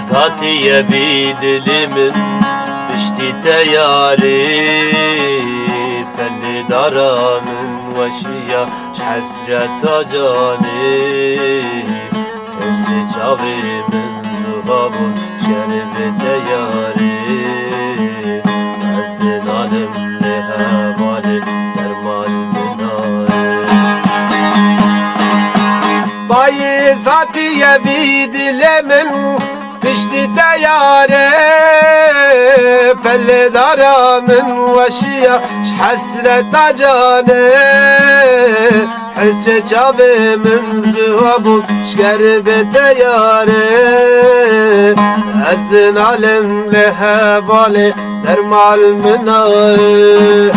Satiye bir dilimin Pişti teyari Pelli daranın Veşiya Hasret acani. Kesri çavimin Zuhabun Şerifi teyari Ezdin alimli hevali Derman minari. Bayi satiye bir dilemin Pişti teyare Pelle daramın Veşiya hasret acane. Hasret çavimin Zuhabun Şerifi teyari Ezdin alimli hevali Dermal minari